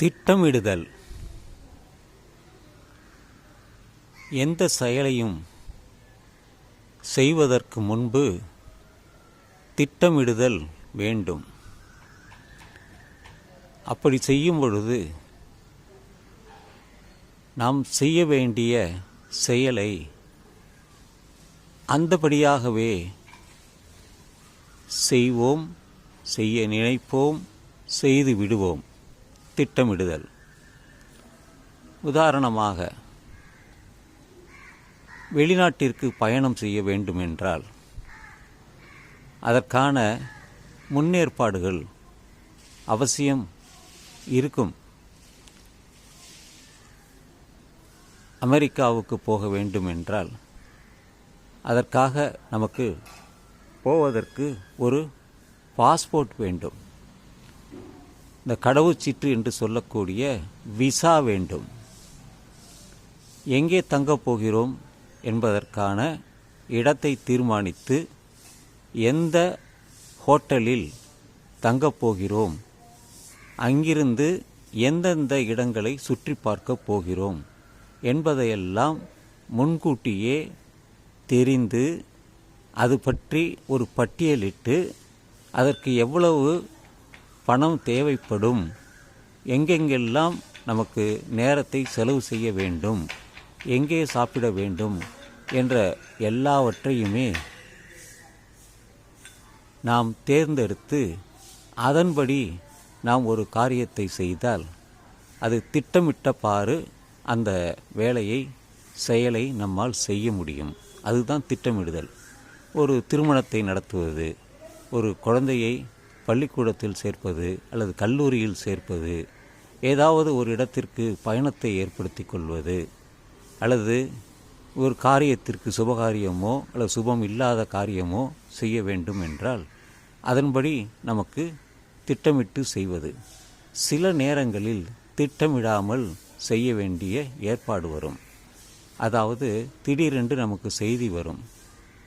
திட்டமிடுதல். எந்த செயலையும் செய்வதற்கு முன்பு திட்டமிடுதல் வேண்டும். அப்படி செய்யும் பொழுது நாம் செய்ய வேண்டிய செயலை அந்தபடியாகவே செய்வோம் செய்ய நினைப்போம் செய்து விடுவோம். திட்டமிடுதல். உதாரணமாக வெளிநாட்டிற்கு பயணம் செய்ய வேண்டுமென்றால் அதற்கான முன்னேற்பாடுகள் அவசியம் இருக்கும். அமெரிக்காவுக்கு போக வேண்டுமென்றால் அதற்காக நமக்கு போவதற்கு ஒரு பாஸ்போர்ட் வேண்டும். இந்த கடவுச்சீட்டு என்று சொல்லக்கூடிய விசா வேண்டும். எங்கே தங்கப் போகிறோம் என்பதற்கான இடத்தை தீர்மானித்து எந்த ஹோட்டலில் தங்கப் போகிறோம் அங்கிருந்து எந்தெந்த இடங்களை சுற்றி பார்க்கப் போகிறோம் என்பதையெல்லாம் முன்கூட்டியே தெரிந்து அது பற்றி ஒரு பட்டியலிட்டு அதற்கு எவ்வளவு பணம் தேவைப்படும். எங்கெங்கெல்லாம் நமக்கு நேரத்தை செலவு செய்ய வேண்டும் எங்கே சாப்பிட வேண்டும் என்ற எல்லாவற்றையுமே நாம் தேர்ந்தெடுத்து அதன்படி நாம் ஒரு காரியத்தை செய்தால் அது திட்டமிட்டப்பாறு அந்த வேலையை செயலை நம்மால் செய்ய முடியும். அதுதான் திட்டமிடுதல். ஒரு திருமணத்தை நடத்துவது ஒரு குழந்தையை பள்ளிக்கூடத்தில் சேர்ப்பது அல்லது கல்லூரியில் சேர்ப்பது ஏதாவது ஒரு இடத்திற்கு பயணத்தை ஏற்படுத்தி கொள்வது அல்லது ஒரு காரியத்திற்கு சுபகாரியமோ அல்லது சுபம் இல்லாத காரியமோ செய்ய வேண்டும் என்றால் அதன்படி நமக்கு திட்டமிட்டு செய்வது. சில நேரங்களில் திட்டமிடாமல் செய்ய வேண்டிய ஏற்பாடு வரும். அதாவது திடீரென்று நமக்கு செய்தி வரும்.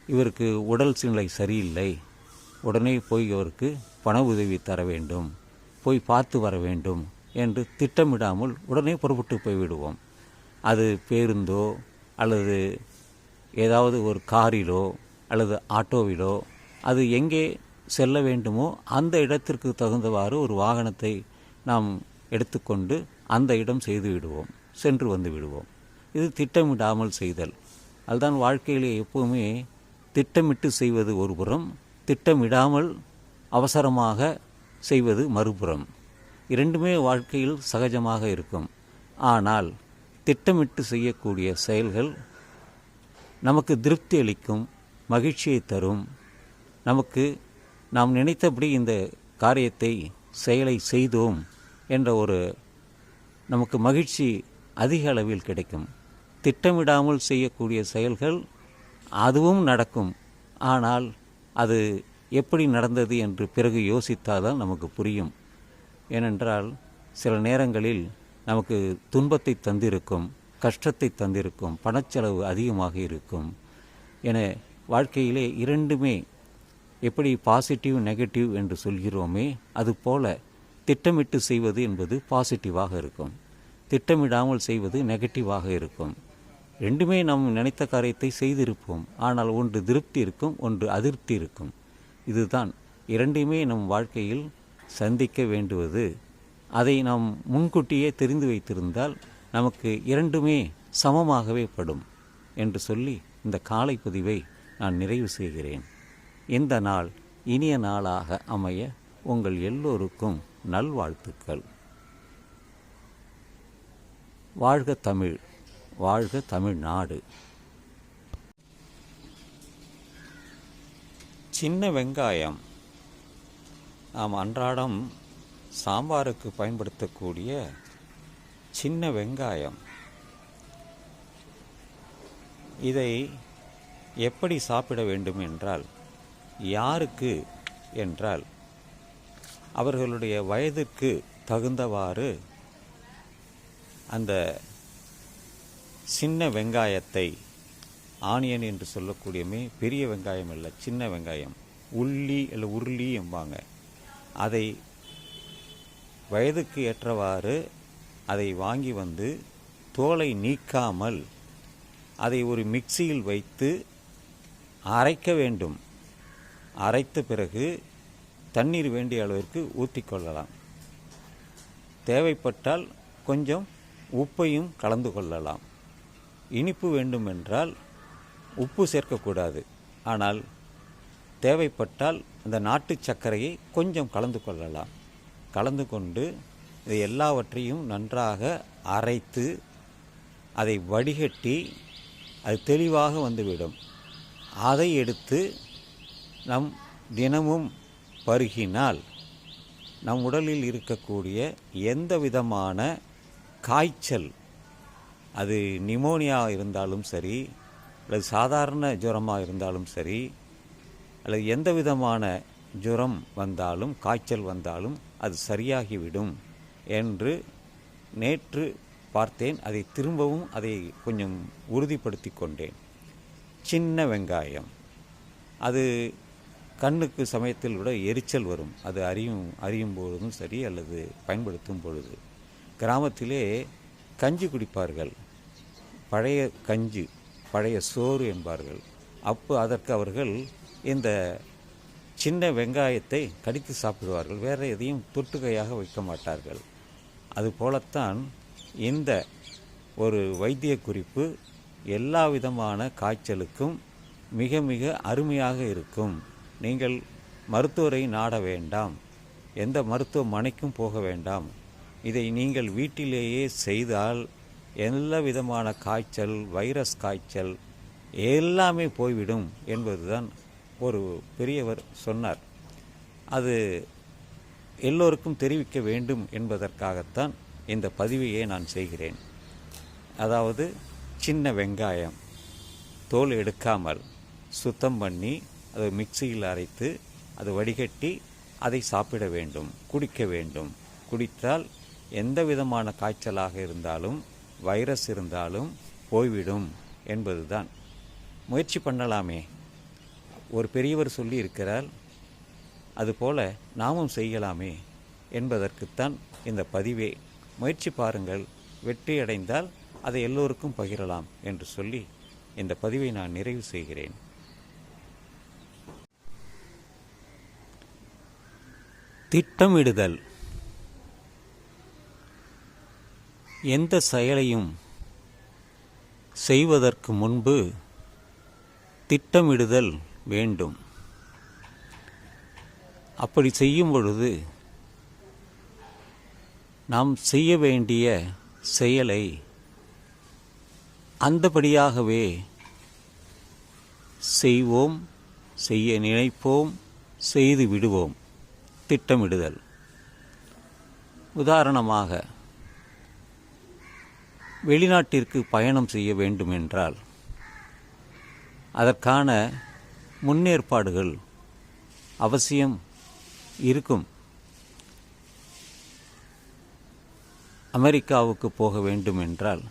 இவருக்கு உடல் நிலை சரியில்லை உடனே போய் அவருக்கு பண உதவி தர வேண்டும். போய் பார்த்து வர வேண்டும் என்று திட்டமிடாமல் உடனே புறப்பட்டு போய்விடுவோம். அது பேருந்தோ அல்லது ஏதாவது ஒரு காரிலோ அல்லது ஆட்டோவிலோ அது எங்கே செல்ல வேண்டுமோ அந்த இடத்திற்கு தகுந்தவாறு ஒரு வாகனத்தை நாம் எடுத்துக்கொண்டு அந்த இடம் செய்து விடுவோம். சென்று வந்து விடுவோம். இது திட்டமிடாமல் செய்தல். அதுதான் வாழ்க்கையிலே எப்போவுமே திட்டமிட்டு செய்வது ஒரு புறம் திட்டமிடாமல் அவசரமாக செய்வது மறுபுறம். இரண்டுமே வாழ்க்கையில் சகஜமாக இருக்கும். ஆனால் திட்டமிட்டு செய்யக்கூடிய செயல்கள் நமக்கு திருப்தி அளிக்கும் மகிழ்ச்சியை தரும். நமக்கு நாம் நினைத்தபடி இந்த காரியத்தை செயலை செய்தோம் என்ற ஒரு நமக்கு மகிழ்ச்சி அதிக அளவில் கிடைக்கும். திட்டமிடாமல் செய்யக்கூடிய செயல்கள் அதுவும் நடக்கும். ஆனால் அது எப்படி நடந்தது என்று பிறகு யோசித்தால்தான் நமக்கு புரியும். ஏனென்றால் சில நேரங்களில் நமக்கு துன்பத்தை தந்திருக்கும் கஷ்டத்தை தந்திருக்கும் பணச்செலவு அதிகமாக இருக்கும். என வாழ்க்கையிலே இரண்டுமே எப்படி பாசிட்டிவ் நெகட்டிவ் என்று சொல்கிறோமே அதுபோல திட்டமிட்டு செய்வது என்பது பாசிட்டிவாக இருக்கும். திட்டமிடாமல் செய்வது நெகட்டிவாக இருக்கும். ரெண்டுமே நாம் நினைத்த காரியத்தை செய்திருப்போம். ஆனால் ஒன்று திருப்தி இருக்கும் ஒன்று அதிருப்தி இருக்கும் இதுதான். இரண்டுமே நம் வாழ்க்கையில் சந்திக்க வேண்டுவது. அதை நாம் முன்கூட்டியே தெரிந்து வைத்திருந்தால் நமக்கு இரண்டுமே சமமாகவே படும் என்று சொல்லி இந்த காலை பதிவை நான் நிறைவு செய்கிறேன். இந்த நாள் இனிய நாளாக அமைய உங்கள் எல்லோருக்கும் நல்வாழ்த்துக்கள். வாழ்க தமிழ். வாழ்க தமிழ்நாடு. சின்ன வெங்காயம். நாம் அன்றாடம் சாம்பாருக்கு பயன்படுத்தக்கூடிய சின்ன வெங்காயம். இதை எப்படி சாப்பிட வேண்டும் என்றால் யாருக்கு என்றால் அவர்களுடைய வயதிற்கு தகுந்தவாறு அந்த சின்ன வெங்காயத்தை ஆனியன் என்று சொல்லக்கூடியமே பெரிய வெங்காயம் இல்லை சின்ன வெங்காயம். உள்ளி இல்லை உருளி எம்பாங்க. அதை வயதுக்கு ஏற்றவாறு அதை வாங்கி வந்து தோலை நீக்காமல் அதை ஒரு மிக்சியில் வைத்து அரைக்க வேண்டும். அரைத்த பிறகு தண்ணீர் வேண்டிய அளவிற்கு ஊற்றிக்கொள்ளலாம் தேவைப்பட்டால் கொஞ்சம் உப்பையும் கலந்து கொள்ளலாம். இனிப்பு வேண்டுமென்றால் உப்பு சேர்க்கக்கூடாது. ஆனால் தேவைப்பட்டால் அந்த நாட்டு சர்க்கரையை கொஞ்சம் கலந்து கொள்ளலாம். கலந்து கொண்டு இது எல்லாவற்றையும் நன்றாக அரைத்து அதை வடிகட்டி அது தெளிவாக வந்துவிடும். அதை எடுத்து நம் தினமும் பருகினால் நம் உடலில் இருக்கக்கூடிய எந்த விதமான காய்ச்சல் அது நிமோனியா இருந்தாலும் சரி அல்லது சாதாரண ஜுரமாக இருந்தாலும் சரி அல்லது எந்த விதமான ஜுரம் வந்தாலும் காய்ச்சல் வந்தாலும் அது சரியாகிவிடும் என்று நேற்று பார்த்தேன். அதை திரும்பவும் அதை கொஞ்சம் உறுதிப்படுத்தி கொண்டேன். சின்ன வெங்காயம். அது கண்ணுக்கு சமயத்தில் விட எரிச்சல் வரும். அது அறியும் அறியும் பொழுதும் சரி அல்லது பயன்படுத்தும் பொழுது. கிராமத்திலே கஞ்சி குடிப்பார்கள். பழைய கஞ்சி பழைய சோறு என்பார்கள். அப்போ அதற்கு அவர்கள் இந்த சின்ன வெங்காயத்தை கடித்து சாப்பிடுவார்கள். வேறு எதையும் தொட்டுகையாக வைக்க மாட்டார்கள். அதுபோலத்தான் இந்த ஒரு வைத்திய குறிப்பு எல்லா விதமான காய்ச்சலுக்கும் மிக மிக அருமையாக இருக்கும். நீங்கள் மருத்துவரை நாட வேண்டாம். எந்த மருத்துவமனைக்கும் போக வேண்டாம். இதை நீங்கள் வீட்டிலேயே செய்தால் எல்லா விதமான காய்ச்சல் வைரஸ் காய்ச்சல் எல்லாமே போய்விடும் என்பதுதான் ஒரு பெரியவர் சொன்னார். அது எல்லோருக்கும் தெரிவிக்க வேண்டும் என்பதற்காகத்தான் இந்த பதிவையே நான் செய்கிறேன். அதாவது சின்ன வெங்காயம் தோல் எடுக்காமல் சுத்தம் பண்ணி அதை மிக்சியில் அரைத்து அதை வடிகட்டி அதை சாப்பிட வேண்டும் குடிக்க வேண்டும். குடித்தால் எந்த விதமான காய்ச்சலாக இருந்தாலும் வைரஸ் இருந்தாலும் போய்விடும் என்பதுதான். முயற்சி பண்ணலாமே. ஒரு பெரியவர் சொல்லி இருக்கிறார் அதுபோல நாமும் செய்யலாமே என்பதற்குத்தான் இந்த பதிவே. முயற்சி பாருங்கள் வெற்றி அடைந்தால் அதை எல்லோருக்கும் பகிரலாம் என்று சொல்லி இந்த பதிவை நான் நிறைவு செய்கிறேன். திட்டமிடுதல். எந்த செயலையும் செய்வதற்கு முன்பு திட்டமிடுதல் வேண்டும். அப்படி செய்யும் பொழுது நாம் செய்ய வேண்டிய செயலை அந்தபடியாகவே செய்வோம் செய்ய நினைப்போம் செய்து விடுவோம். திட்டமிடுதல். உதாரணமாக வெளிநாட்டிற்கு பயணம் செய்ய வேண்டுமென்றால் அதற்கான முன்னேற்பாடுகள் அவசியம் இருக்கும். அமெரிக்காவுக்கு போக வேண்டும் என்றால்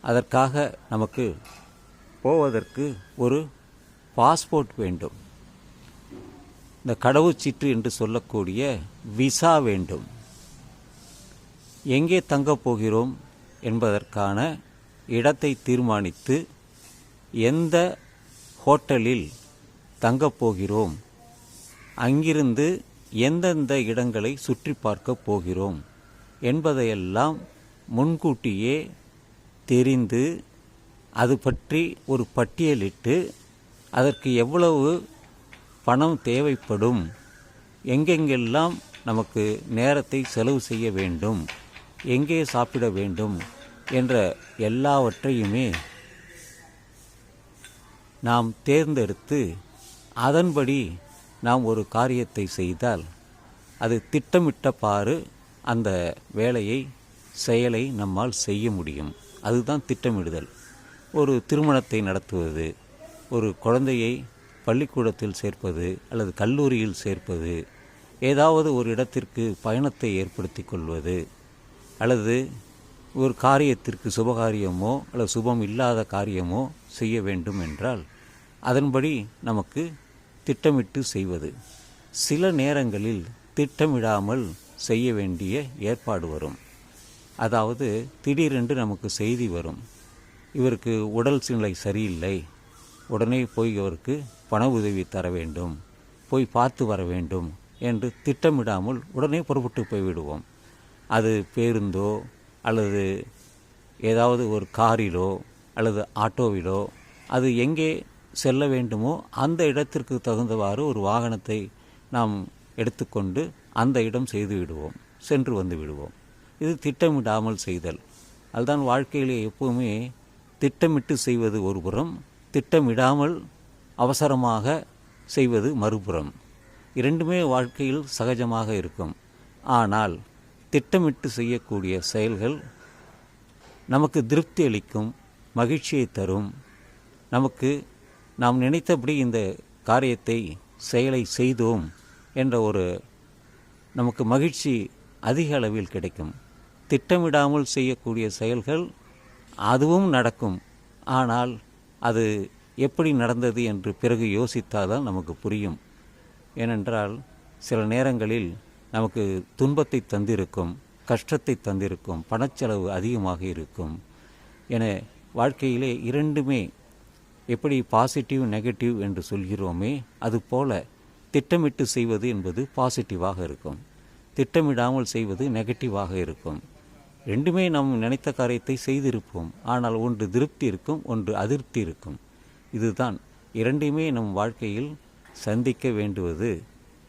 அதற்காக நமக்கு போவதற்கு ஒரு பாஸ்போர்ட் வேண்டும். இந்த கடவுச்சீட்டு என்று சொல்லக்கூடிய விசா வேண்டும். எங்கே தங்கப் போகிறோம்? என்பதற்கான இடத்தை தீர்மானித்து எந்த ஹோட்டலில் தங்கப் போகிறோம் அங்கிருந்து எந்தெந்த இடங்களை சுற்றி பார்க்கப் போகிறோம் என்பதையெல்லாம் முன்கூட்டியே தெரிந்து அது பற்றி ஒரு பட்டியலிட்டு அதற்கு எவ்வளவு பணம் தேவைப்படும் எங்கெங்கெல்லாம் நமக்கு நேரத்தை செலவு செய்ய வேண்டும் எங்கே சாப்பிட வேண்டும் என்ற எல்லாவற்றையுமே நாம் தேர்ந்தெடுத்து அதன்படி நாம் ஒரு காரியத்தை செய்தால் அது திட்டமிட்டப்பாறு அந்த வேலையை செயலை நம்மால் செய்ய முடியும். அதுதான் திட்டமிடுதல். ஒரு திருமணத்தை நடத்துவது ஒரு குழந்தையை பள்ளிக்கூடத்தில் சேர்ப்பது அல்லது கல்லூரியில் சேர்ப்பது ஏதாவது ஒரு இடத்திற்கு பயணத்தை ஏற்படுத்தி கொள்வது அல்லது ஒரு காரியத்திற்கு சுபகாரியமோ அல்லது சுபம் இல்லாத காரியமோ செய்ய வேண்டும் என்றால் அதன்படி நமக்கு திட்டமிட்டு செய்வது. சில நேரங்களில் திட்டமிடாமல் செய்ய வேண்டிய ஏற்பாடு வரும். அதாவது திடீரென்று நமக்கு செய்தி வரும். இவருக்கு உடல் நிலை சரியில்லை. உடனே போய் இவருக்கு பண உதவி தர வேண்டும். போய் பார்த்து வர வேண்டும் என்று திட்டமிடாமல் உடனே புறப்பட்டு போய்விடுவோம். அது பேருந்தோ அல்லது ஏதாவது ஒரு காரிலோ அல்லது ஆட்டோவிலோ அது எங்கே செல்ல வேண்டுமோ அந்த இடத்திற்கு தகுந்தவாறு ஒரு வாகனத்தை நாம் எடுத்துக்கொண்டு அந்த இடம் செய்து விடுவோம் சென்று வந்து விடுவோம். இது திட்டமிடாமல் செய்தல். அதுதான் வாழ்க்கையிலே எப்பவுமே திட்டமிட்டு செய்வது ஒரு புறம் திட்டமிடாமல் அவசரமாக செய்வது மறுபுறம். இரண்டுமே வாழ்க்கையில் சகஜமாக இருக்கும். ஆனால் திட்டமிட்டு செய்யக்கூடிய செயல்கள் நமக்கு திருப்தி அளிக்கும் மகிழ்ச்சியை தரும். நமக்கு நாம் நினைத்தபடி இந்த காரியத்தை செயலை செய்தோம் என்ற ஒரு நமக்கு மகிழ்ச்சி அதிக அளவில் கிடைக்கும். திட்டமிடாமல் செய்யக்கூடிய செயல்கள் அதுவும் நடக்கும். ஆனால் அது எப்படி நடந்தது என்று பிறகு யோசித்தால்தான் நமக்கு புரியும். ஏனென்றால் சில நேரங்களில் நமக்கு துன்பத்தை தந்திருக்கும் கஷ்டத்தை தந்திருக்கும் பணச்செலவு அதிகமாக இருக்கும். என வாழ்க்கையிலே இரண்டுமே எப்படி பாசிட்டிவ் நெகட்டிவ் என்று சொல்கிறோமே அதுபோல திட்டமிட்டு செய்வது என்பது பாசிட்டிவாக இருக்கும். திட்டமிடாமல் செய்வது நெகட்டிவாக இருக்கும். ரெண்டுமே நாம் நினைத்த காரியத்தை செய்திருப்போம். ஆனால் ஒன்று திருப்தி இருக்கும் ஒன்று அதிருப்தி இருக்கும். இதுதான் இரண்டையுமே நம் வாழ்க்கையில் சந்திக்க வேண்டுவது.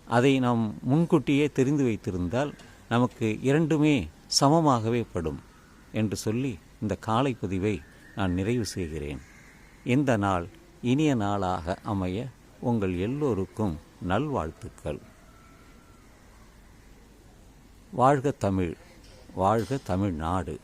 அதை நாம் முன்கூட்டியே தெரிந்து வைத்திருந்தால் நமக்கு இரண்டுமே சமமாகவே படும் என்று சொல்லி இந்த காலை பதிவை நான் நிறைவு செய்கிறேன். இந்த நாள் இனிய நாளாக அமைய உங்கள் எல்லோருக்கும் நல்வாழ்த்துக்கள். வாழ்க தமிழ் வாழ்க தமிழ்நாடு.